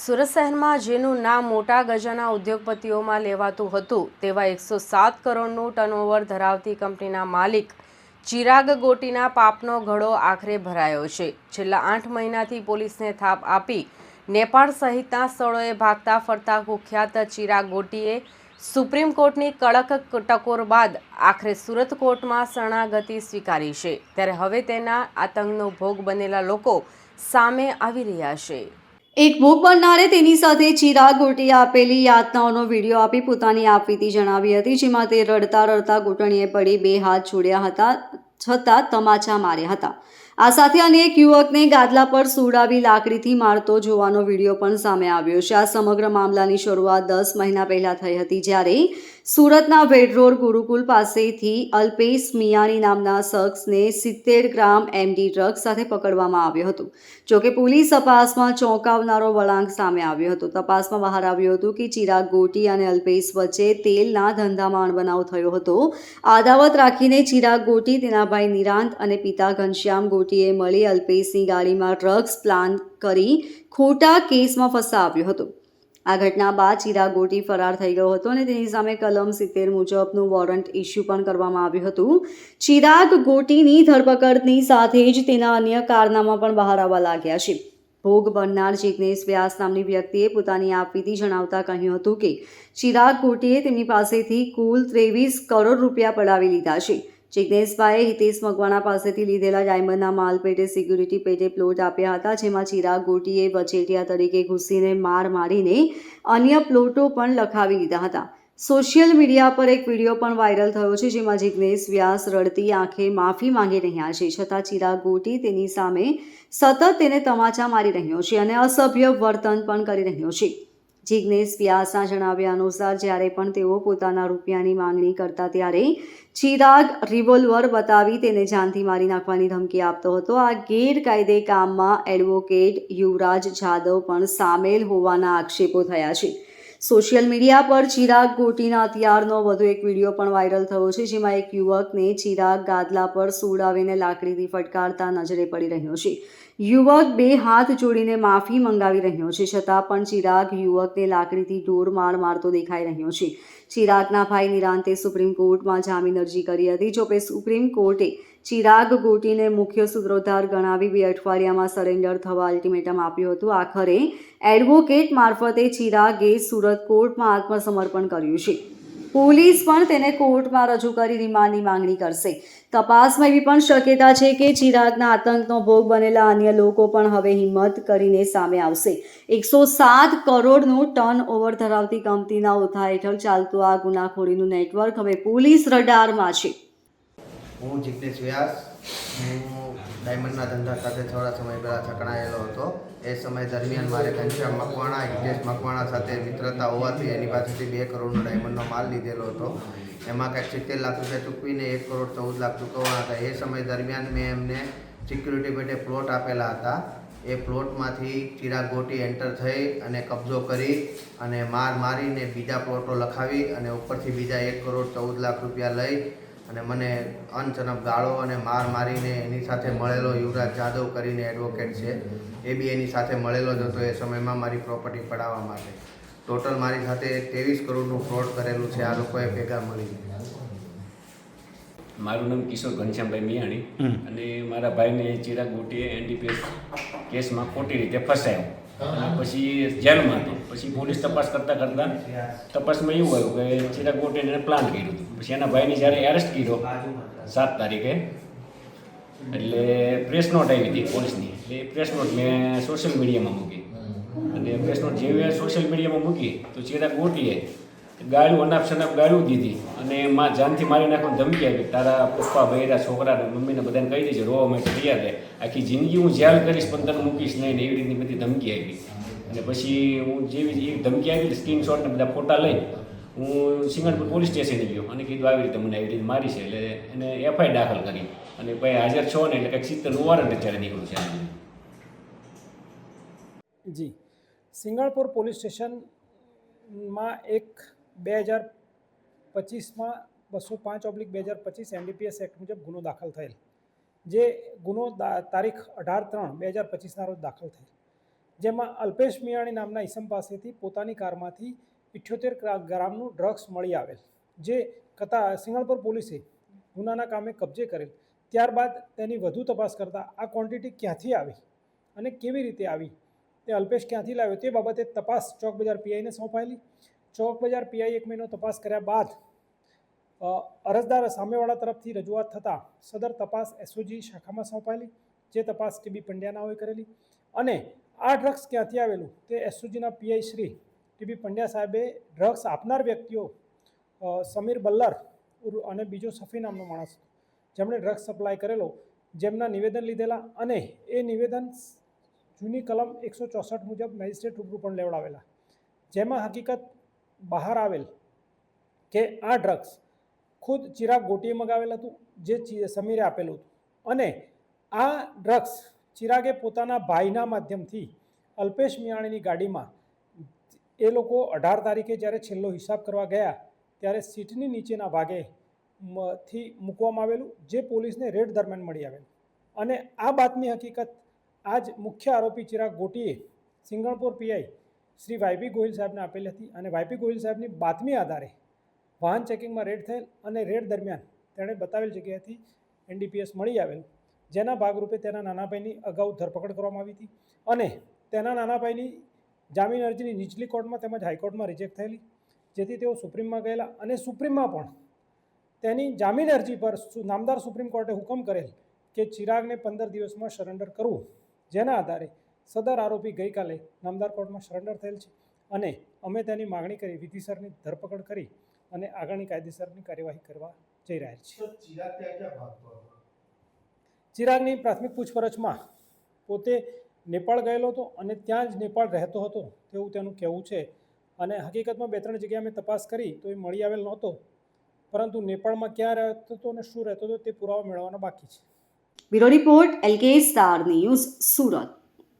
સુરત શહેરમાં જેનું નામ મોટા ગજાના ઉદ્યોગપતિઓમાં લેવાતું હતું, તેવા એકસો સાત કરોડનું ટર્નઓવર ધરાવતી કંપનીના માલિક ચિરાગ ગોટીના પાપનો ઘડો આખરે ભરાયો છે. છેલ્લા આઠ મહિનાથી પોલીસને થાપ આપી નેપાળ સહિતના સ્થળોએ ભાગતા ફરતા કુખ્યાત ચિરાગ ગોટીએ સુપ્રીમ કોર્ટની કડક ટકોર બાદ આખરે સુરત કોર્ટમાં શરણાગતિ સ્વીકારી છે. ત્યારે હવે તેના આતંકનો ભોગ બનેલા લોકો સામે આવી રહ્યા છે. એક ભોગ બનનારે તેની સાથે ચિરાગ ગોટીએ આપેલી યાતનાઓનો વીડિયો આપી પોતાની આપવીતી જણાવી હતી, જેમાં તે રડતા રડતા ઘૂંટણીએ પડી બે હાથ જોડ્યા હતા, છતાં તમાચા માર્યા હતા. આ સાથે અનેક યુવકને ગાદલા પર સુડાવી લાકડીથી મારતો જોવાનો વીડિયો પણ સામે આવ્યો છે. આ સમગ્ર મામલાની શરૂઆત દસ મહિના પહેલા થઈ હતી જ્યારે સુરતના વેડરોડ ગુરુકુલ પાસેથી અલ્પેશ મિયાણી નામના શખ્સને સિત્તેર ગ્રામ એમડી ડ્રગ્સ સાથે પકડવામાં આવ્યો હતો. જોકે પોલીસ તપાસમાં ચોંકાવનારો વળાંક સામે આવ્યો હતો. તપાસમાં બહાર આવ્યું હતું કે ચિરાગ ગોટી અને અલ્પેશ વચ્ચે તેલના ધંધામાં અણબનાવ થયો હતો. આદાવત રાખીને ચિરાગ ગોટી, તેના ભાઈ નિરાંત અને પિતા ઘનશ્યામ ગોટીએ મળી અલ્પેશની ગાડીમાં ડ્રગ્સ પ્લાન કરી ખોટા કેસમાં ફસાવ્યો હતો. આ ઘટના બાદ ચિરાગ ગોટી ફરાર થઈ ગયો હતો અને તેની સામે કલમ સિત્તેર મુજબનું વોરંટ ઇસ્યુ પણ કરવામાં આવ્યું હતું. ચિરાગ ગોટીની ધરપકડની સાથે જ તેના અન્ય કારનામા પણ બહાર આવવા લાગ્યા છે. ભોગ બનનાર જિજ્ઞેશ વ્યાસ નામની વ્યક્તિએ પોતાની આપવીતી જણાવતા કહ્યું હતું કે, ચિરાગ ગોટીએ તેમની પાસેથી કુલ ત્રેવીસ કરોડ રૂપિયા પડાવી લીધા છે. જિગ્નેશભાઈએ હિતેશ મકવાણા પાસેથી લીધેલા ડાયમંડના માલ પેટે સિક્યુરિટી પેટે પ્લોટ આપ્યા હતા, જેમાં ચિરાગ ગોટીએ વચેટિયા તરીકે ઘૂસીને માર મારીને અન્ય પ્લોટો પણ લખાવી લીધા હતા. સોશિયલ મીડિયા પર એક વીડિયો પણ વાયરલ થયો છે, જેમાં જિગ્નેશ વ્યાસ રડતી આંખે માફી માંગી રહ્યા છે, છતાં ચિરાગ ગોટી તેની સામે સતત તેને તમાચા મારી રહ્યો છે અને અસભ્ય વર્તન પણ કરી રહ્યો છે. જિગ્નેશ વ્યાસના જણાવ્યા અનુસાર જ્યારે પણ તેઓ પોતાના રૂપિયાની માંગણી કરતા ત્યારે ચિરાગ રિવોલ્વર બતાવી તેને જાનથી મારી નાખવાની ધમકી આપતો હતો. આ ગેરકાયદે કામમાં એડવોકેટ યુવરાજ જાદવ પણ સામેલ હોવાના આક્ષેપો થયા છે. સોશિયલ મીડિયા પર ચિરાગ ગોટીના હથિયારનો વધુ એક વીડિયો પણ વાયરલ થયો છે, જેમાં એક યુવકને ચિરાગ ગાદલા પર સુડાવીને લાકડીથી ફટકારતા નજરે પડી રહ્યો છે. યુવક બે હાથ જોડીને માફી મંગાવી રહ્યો છે, છતાં પણ ચિરાગ યુવકને લાકડીથી ઢોર માર મારતો દેખાઈ રહ્યો છે. ચિરાગના ભાઈ નિરાંતે સુપ્રીમ કોર્ટમાં જામીન અરજી કરી હતી જોકે સુપ્રીમ કોર્ટે ચિરાગ ગોટીને મુખ્ય સૂત્રોધાર ગણાવી બે અઠવાડિયામાં સરેન્ડર થવા અલ્ટિમેટમ આપ્યું હતું. આખરે એડવોકેટ મારફતે ચિરાગે સુરત કોર્ટમાં આત્મસમર્પણ કર્યું છે. પોલીસ પણ તેને કોર્ટમાં રજૂ કરી રિમાન્ડની માંગણી કરશે. તપાસમાં એવી પણ શક્યતા છે કે ચિરાગના આતંકનો ભોગ બનેલા અન્ય લોકો પણ હવે હિંમત કરીને સામે આવશે. એકસો સાત કરોડનું ટર્ન ઓવર ધરાવતી કંપનીના ઓથા હેઠળ ચાલતું આ ગુનાખોરીનું નેટવર્ક હવે પોલીસ રડારમાં છે. હું જિગ્નેશ વ્યાસ, હું ડાયમંડના ધંધા સાથે થોડા સમય પહેલાં સંકળાયેલો હતો. એ સમય દરમિયાન મારે ઘનશ્યામ મકવાણા, હિતેશ મકવાણા સાથે મિત્રતા હોવાથી એની પાસેથી બે કરોડનો ડાયમંડનો માલ લીધેલો હતો. એમાં કાંઈક સિત્તેર લાખ રૂપિયા ચૂકવીને એક કરોડ ચૌદ લાખ ચૂકવવાના હતા. એ સમય દરમિયાન મેં એમને સિક્યુરિટી પેટે પ્લોટ આપેલા હતા. એ પ્લોટમાંથી ચિરાગ ગોટી એન્ટર થઈ અને કબજો કરી અને માર મારીને બીજા પ્લોટો લખાવી અને ઉપરથી બીજા એક કરોડ ચૌદ લાખ રૂપિયા લઈ અને મને અનચનપ ગાળો અને માર મારીને એની સાથે મળેલો યુવરાજ જાદવ કરીને એડવોકેટ છે. એ બી એની સાથે મળેલો જ હતો એ સમયમાં મારી પ્રોપર્ટી પડાવવા માટે. ટોટલ મારી સાથે ત્રેવીસ કરોડનું ફ્રોડ કરેલું છે. આ લોકોએ ભેગા મળીને મારું નામ કિશોર ઘનશ્યામભાઈ મિયાણી અને મારા ભાઈને ચિરાગ ગોટીએ એનડીપીએસ કેસમાં ખોટી રીતે ફસાયો. પછી જેલમાં હતો. પછી પોલીસ તપાસ કરતાં કરતાં તપાસમાં એવું આવ્યું કે ચિરાગ ગોટેને એને પ્લાન કર્યું હતું. પછી એના ભાઈને જ્યારે એરેસ્ટ કર્યો સાત તારીખે એટલે પ્રેસ નોટ આવી હતી પોલીસની. એટલે એ પ્રેસ નોટ મેં સોશિયલ મીડિયામાં મૂકી. અને પ્રેસ નોટ જેવી સોશિયલ મીડિયામાં મૂકી તો ચિરાગ ગોટીએ ગાળું અનાપ શનાપ ગાળું દીધી. અને માં જાનથી મારી નાખવાની ધમકી આપી. તારા પપ્પા ભૈરા છોકરાને મમ્મીને બધાને કહી દેજે, રોવા માટે તૈયાર રહે. આખી જિંદગી હું જેલ કરીશ, પણ તને મૂકીશ નહીં ને એવી રીતની બધી ધમકી આપી. અને પછી હું જેવી એક ધમકી આવી સ્ક્રીન શોટ ને બધા ફોટા લઈ હું સિંગણપુર પોલીસ સ્ટેશને ગયો. અને કીધું આવી રીતે મને આવી રીતે મારી છે, એટલે એને એફઆઈ દાખલ કરી. અને ભાઈ હાજર છો ને એટલે કંઈક સિત્તેરનું વોરંટ અત્યારે નીકળ્યું છે. જી. સિંગાળપુર પોલીસ સ્ટેશનમાં એક બે હજાર પચીસમાં બસો પાંચ ઓબ્લિક બે હજાર પચીસ એનડીપીએસ એક્ટ મુજબ ગુનો દાખલ થયેલ. જે ગુનો તારીખ અઢાર ત્રણ બે હજાર પચીસના રોજ દાખલ થયેલ. જેમાં અલ્પેશ મિયાણી નામના ઈસમ પાસેથી પોતાની કારમાંથી ઇઠ્યોતેર ગ્રામનું ડ્રગ્સ મળી આવેલ. જે કથા સિંગણપુર પોલીસે ગુનાના કામે કબજે કરેલ. ત્યારબાદ તેની વધુ તપાસ કરતાં આ ક્વોન્ટિટી ક્યાંથી આવી અને કેવી રીતે આવી? તે અલ્પેશ ક્યાંથી લાવ્યો તે બાબતે તપાસ ચોક બજાર પીઆઈને સોંપાયેલી. ચોક બજાર પીઆઈ એક મહિનો તપાસ કર્યા બાદ અરજદાર સામેવાળા તરફથી રજૂઆત થતાં સદર તપાસ એસઓજી શાખામાં સોંપાયેલી, જે તપાસ ટીબી પંડ્યાનાઓએ કરેલી અને આ ડ્રગ્સ ક્યાંથી આવેલું તે એસઓજીના PI Shri T B Pandya સાહેબે ડ્રગ્સ આપનાર વ્યક્તિઓ સમીર બલ્લર અને બીજો સફી નામનો માણસ જેમણે ડ્રગ્સ સપ્લાય કરેલો, જેમના નિવેદન લીધેલા અને એ નિવેદન જૂની કલમ એકસો ચોસઠ મુજબ મેજિસ્ટ્રેટ રૂબરૂ પણ લેવડાવેલા. જેમાં હકીકત બહાર આવેલ કે આ ડ્રગ્સ ખુદ ચિરાગ ગોટીએ મગાવેલ હતું, જે સમીરે આપેલું હતું. અને આ ડ્રગ્સ ચિરાગે પોતાના ભાઈના માધ્યમથી અલ્પેશ મિયાણીની ગાડીમાં એ લોકો અઢાર તારીખે જ્યારે છેલ્લો હિસાબ કરવા ગયા, ત્યારે સીટની નીચેના ભાગે થી મૂકવામાં આવેલું, જે પોલીસને રેડ દરમિયાન મળી આવેલું. અને આ બાતમી હકીકત, આજ મુખ્ય આરોપી Chirag ગોટીએ Singanpur PI Shri Y P Gohil સાહેબને આપેલી હતી અને વાયપી ગોહિલ સાહેબની બાતમી આધારે વાહન ચેકિંગમાં રેડ થયેલ અને રેડ દરમિયાન તેણે બતાવેલ જગ્યાએથી એનડીપીએસ મળી આવેલ. જેના ભાગરૂપે તેના નાના ભાઈની અગાઉ ધરપકડ કરવામાં આવી હતી અને તેના નાના ભાઈની જામીન અરજીની નીચલી કોર્ટમાં તેમજ હાઈકોર્ટમાં રિજેક્ટ થયેલી, જેથી તેઓ સુપ્રીમમાં ગયેલા અને સુપ્રીમમાં પણ તેની જામીન અરજી પર નામદાર સુપ્રીમ કોર્ટે હુકમ કરેલ કે ચિરાગને પંદર દિવસમાં સરેન્ડર કરવું. જેના આધારે સદર આરોપી ગઈકાલે નામદાર કોર્ટમાં સરેન્ડર થયેલ છે અને અમે તેની માગણી કરી વિધિસરની ધરપકડ કરી અને આગળની કાયદેસરની કાર્યવાહી કરવા જઈ રહ્યા છીએ ચિરાગની પ્રાથમિક પૂછપરછમાં પોતે નેપાળ ગયેલો હતો અને ત્યાં જ નેપાળ રહેતો હતો તેવું તેનું કહેવું છે અને હકીકતમાં બે ત્રણ જગ્યાએ મેં તપાસ કરી તો એ મળી આવેલ નહોતો પરંતુ નેપાળમાં ક્યાં રહેતો હતો અને શું રહેતો હતો તે પુરાવા મેળવવાનો બાકી છે. Bureau report LK star news Surat.